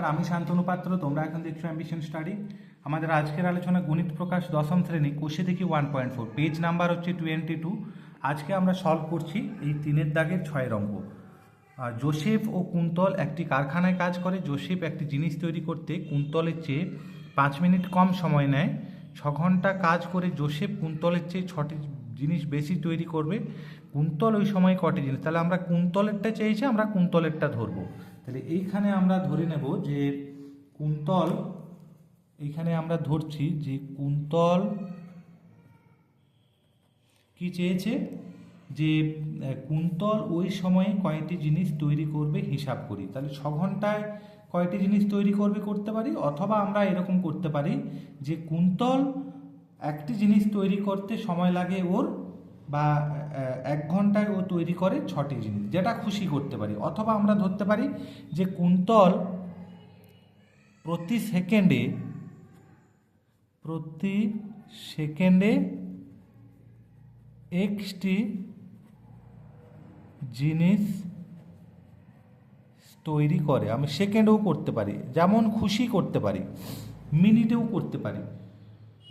আর আমি শান্তনু পাত্র, তোমরা এখন দেখছ অ্যাম্বিশন স্টাডি আমাদের আজকের আলোচনা গণিত প্রকাশ দশম শ্রেণি, কোষে দেখি one point four page number হচ্ছে টোয়েন্টি টু আজকে আমরা সলভ করছি এই তিনের দাগের ছয়ের অঙ্ক। জোসেফ ও কুন্তল একটি কারখানায় কাজ করে, জোসেফ একটি জিনিস তৈরি করতে কুন্তলের চেয়ে পাঁচ মিনিট কম সময় নেয়। ছ ঘণ্টা কাজ করে জোসেফ কুন্তলের চেয়ে ছটি জিনিস বেশি তৈরি করবে। কুন্তল ওই সময় কটি জিনিস তাহলে আমরা কুন্তলেরটা চেয়েছি, আমরা কুন্তলেরটা ধরবো। তাহলে এইখানে আমরা ধরে নেব যে কুন্তল, এইখানে আমরা ধরছি যে কুন্তল কি চেয়েছে? যে কুন্তল ওই সময়ে কয়টি জিনিস তৈরি করবে হিসাব করি। তাহলে ছ ঘন্টায় কয়টি জিনিস তৈরি করবে করতে পারি? অথবা আমরা এরকম করতে পারি যে কুন্তল একটি জিনিস তৈরি করতে সময় লাগে ওর বা এক ঘন্টায় ও তৈরি করে ছটি জিনিস, যেটা খুশি করতে পারি। অথবা আমরা ধরতে পারি যে কুন্তল প্রতি সেকেন্ডে প্রতি সেকেন্ডে এক্সটি জিনিস তৈরি করে। আমি সেকেন্ডেও করতে পারি, যেমন খুশি করতে পারি, মিনিটেও করতে পারি।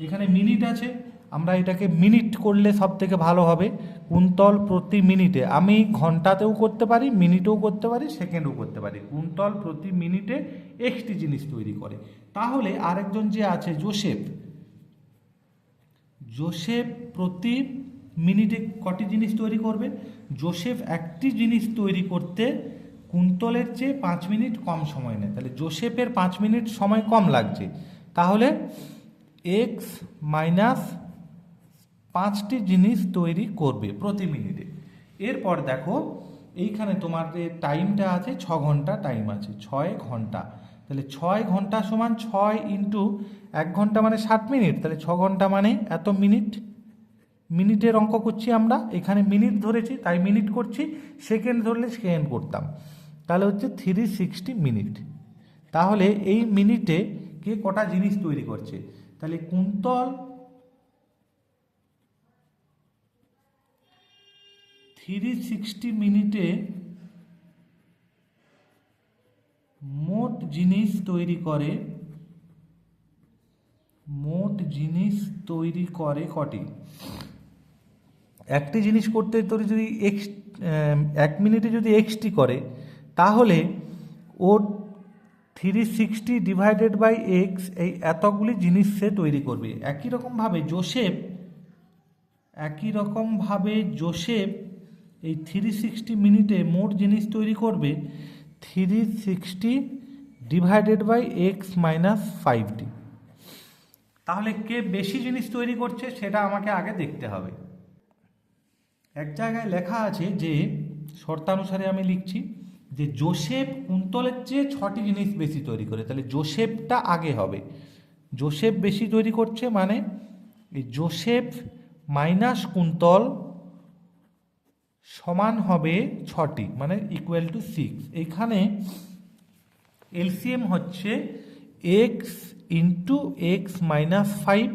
এখানে মিনিট আছে আমরা এটাকে মিনিট করলে সব থেকে ভালো হবে। কুন্তল প্রতি মিনিটে। আমি ঘন্টাতেও করতে পারি, মিনিটেও করতে পারি, সেকেন্ডেও করতে পারি। কুন্তল প্রতি মিনিটে একটি জিনিস তৈরি করে। তাহলে আরেকজন যে আছে, জোসেফ। জোসেফ প্রতি মিনিটে কটি জিনিস তৈরি করবে? জোসেফ একটি জিনিস তৈরি করতে কুন্তলের চেয়ে পাঁচ মিনিট কম সময় নেয়। তাহলে জোসেফের পাঁচ মিনিট সময় কম লাগছে। তাহলে এক্স মাইনাস পাঁচটি জিনিস তৈরি করবে প্রতি মিনিটে। এরপর দেখো, এইখানে তোমার যে টাইমটা আছে, ছ ঘণ্টা টাইম আছে, ছয় ঘণ্টা। তাহলে ছয় ঘণ্টা সমান ছয় ইন্টু এক ঘণ্টা মানে ষাট মিনিট। তাহলে ছ ঘণ্টা মানে এত মিনিট? মিনিটের অঙ্ক করছি আমরা, এখানে মিনিট ধরেছি, তাই মিনিট করছি, সেকেন্ড ধরলে সেকেন্ড করতাম। তাহলে হচ্ছে থ্রি সিক্সটি মিনিট। তাহলে এই মিনিটে কে কটা জিনিস তৈরি করছে? তাহলে কুন্তল থ্রি সিক্সটি মিনিটে মোট জিনিস তৈরি করে, মোট জিনিস তৈরি করে কটি? একটি জিনিস করতে তোর যদি এক্স এক মিনিটে যদি এক্সটি করে, তাহলে ও three sixty divided by x এই এতগুলি জিনিস সে তৈরি করবে। একই রকমভাবে জোসেফ একই রকমভাবে জোসেফ এই থ্রি সিক্সটি মিনিটে মোট জিনিস তৈরি করবে three sixty divided by x minus ফাইভটি তাহলে কে বেশি জিনিস তৈরি করছে সেটা আমাকে আগে দেখতে হবে। এক জায়গায় লেখা আছে যে, শর্তানুসারে আমি লিখছি যে, জোসেফ কুন্তলের চেয়ে ছটি জিনিস বেশি তৈরি করে। তাহলে জোসেফটা আগে হবে। জোসেফ বেশি তৈরি করছে মানে এই জোসেফ মাইনাস কুন্তল সমান হবে ছটি মানে ইকুয়াল টু সিক্স এইখানে এলসিএম হচ্ছে x into x minus five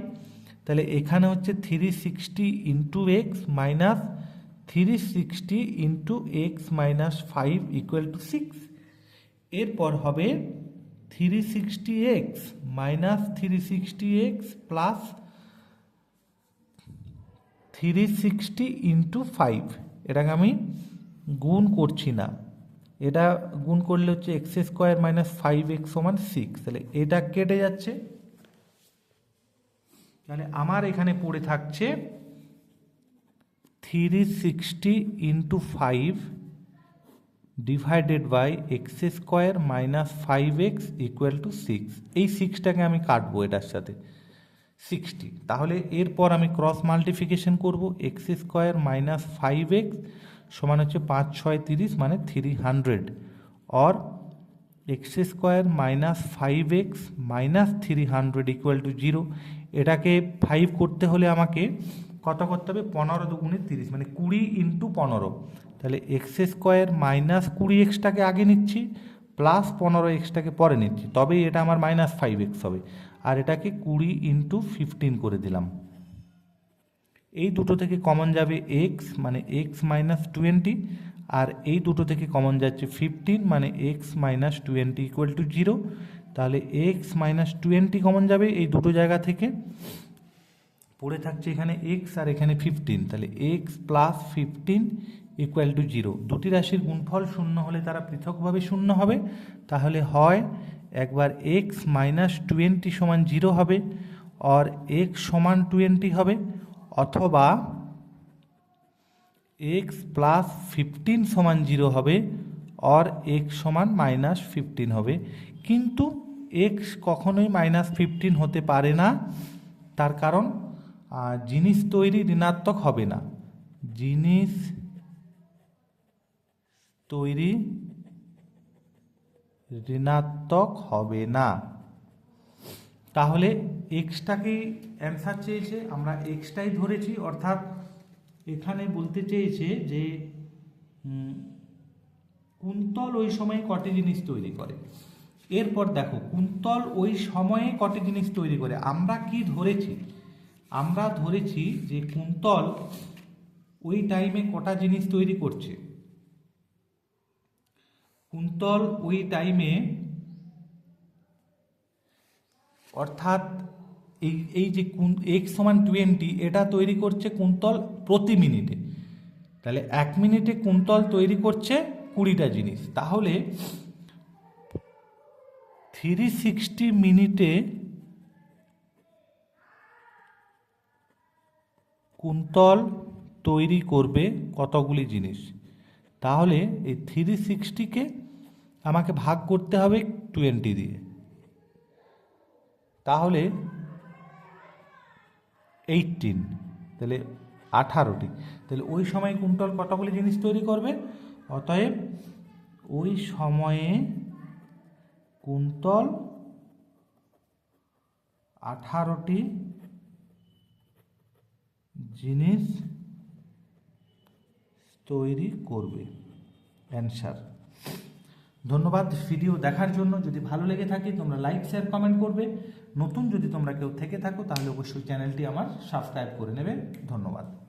তাহলে এখানে হচ্ছে three sixty into x minus three sixty into x minus five equal to six এরপর হবে three sixty x minus three sixty x plus three sixty into five এটাকে আমি গুণ করছি না। এটা গুণ করলে হচ্ছে x square minus five x সমান সিক্স। তাহলে এটা কেটে যাচ্ছে। তাহলে আমার এখানে পড়ে থাকছে three sixty into five divided by x square minus five x equal to six. এই সিক্সটাকে আমি কাটবো এটার সাথে। সিক্সটি তাহলে এরপর আমি ক্রস মাল্টিফিকেশন করব x square minus five x সমান হচ্ছে পাঁচ, ছয়, তিরিশ মানে three hundred or x square minus five x minus three hundred equal to zero এটাকে ফাইভ করতে হলে আমাকে কত করতে হবে? পনেরো দুগুণে তিরিশ মানে কুড়ি ইন্টু পনেরো। তাহলে এক্স স্কোয়ার মাইনাস কুড়ি এক্সটাকে আগে নিচ্ছি প্লাস পনেরো এক্সটাকে পরে নিচ্ছি। তবেই এটা আমার মাইনাস ফাইভ এক্স হবে। আর এটাকে কুড়ি ইন্টু ফিফটিন করে দিলাম। এই দুটো থেকে কমন যাবে এক্স মানে এক্স মাইনাস টোয়েন্টি আর এই দুটো থেকে কমন যাচ্ছে ফিফটিন মানে x minus twenty equal to zero তাহলে এক্স মাইনাস টোয়েন্টি কমন যাবে এই দুটো জায়গা থেকে। পড়ে থাকছে এখানে এক্স আর এখানে ফিফটিন তাহলে x plus fifteen equal to zero দুটি রাশির গুণফল শূন্য হলে তারা পৃথকভাবে শূন্য হবে। তাহলে হয় একবার এক্স মাইনাস টোয়েন্টি সমান জিরো হবে আর এক্স সমান টোয়েন্টি হবে অথবা এক্স প্লাস ফিফটিন সমান জিরো হবে অর এক্স সমান মাইনাস ফিফটিন হবে। কিন্তু এক্স কখনোই মাইনাস ফিফটিন হতে পারে না, তার কারণ জিনিস তৈরি ঋণাত্মক হবে না। জিনিস তৈরি ঋণাত্মক হবে না। তাহলে এক্সটাকেই অ্যান্সার চেয়েছে? আমরা এক্সটাই ধরেছি, অর্থাৎ এখানে বলতে চেয়েছে যে কুন্তল ওই সময়ে কটি জিনিস তৈরি করে? এরপর দেখো, কুন্তল ওই সময়ে কটি জিনিস তৈরি করে? আমরা কি ধরেছি? আমরা ধরেছি যে কুন্তল ওই টাইমে কটা জিনিস তৈরি করছে? কুন্তল ওই টাইমে অর্থাৎ এই এই যে কুন এক্স সমান টোয়েন্টি এটা তৈরি করছে কুন্তল প্রতি মিনিটে। তাহলে এক মিনিটে কুন্তল তৈরি করছে কুড়িটা জিনিস। তাহলে থ্রি সিক্সটি মিনিটে কুন্তল তৈরি করবে কতগুলি জিনিস? তাহলে এই থ্রি সিক্সটিকে আমাকে ভাগ করতে হবে টোয়েন্টি দিয়ে। তাহলে এইটিন তাহলে আঠারোটি। তাহলে ওই সময় কুন্তল কতগুলি জিনিস তৈরি করবে? অতএব ওই সময়ে কুন্তল আঠারোটি জিনিস তৈরি করবে। অ্যান্সার ধন্যবাদ ভিডিও দেখার জন্য। যদি ভালো লেগে থাকে, তোমরা লাইক শেয়ার কমেন্ট করবে। নতুন যদি তোমরা কেউ থেকে থাকো, তাহলে অবশ্যই চ্যানেলটি আমার সাবস্ক্রাইব করে নেবে। ধন্যবাদ।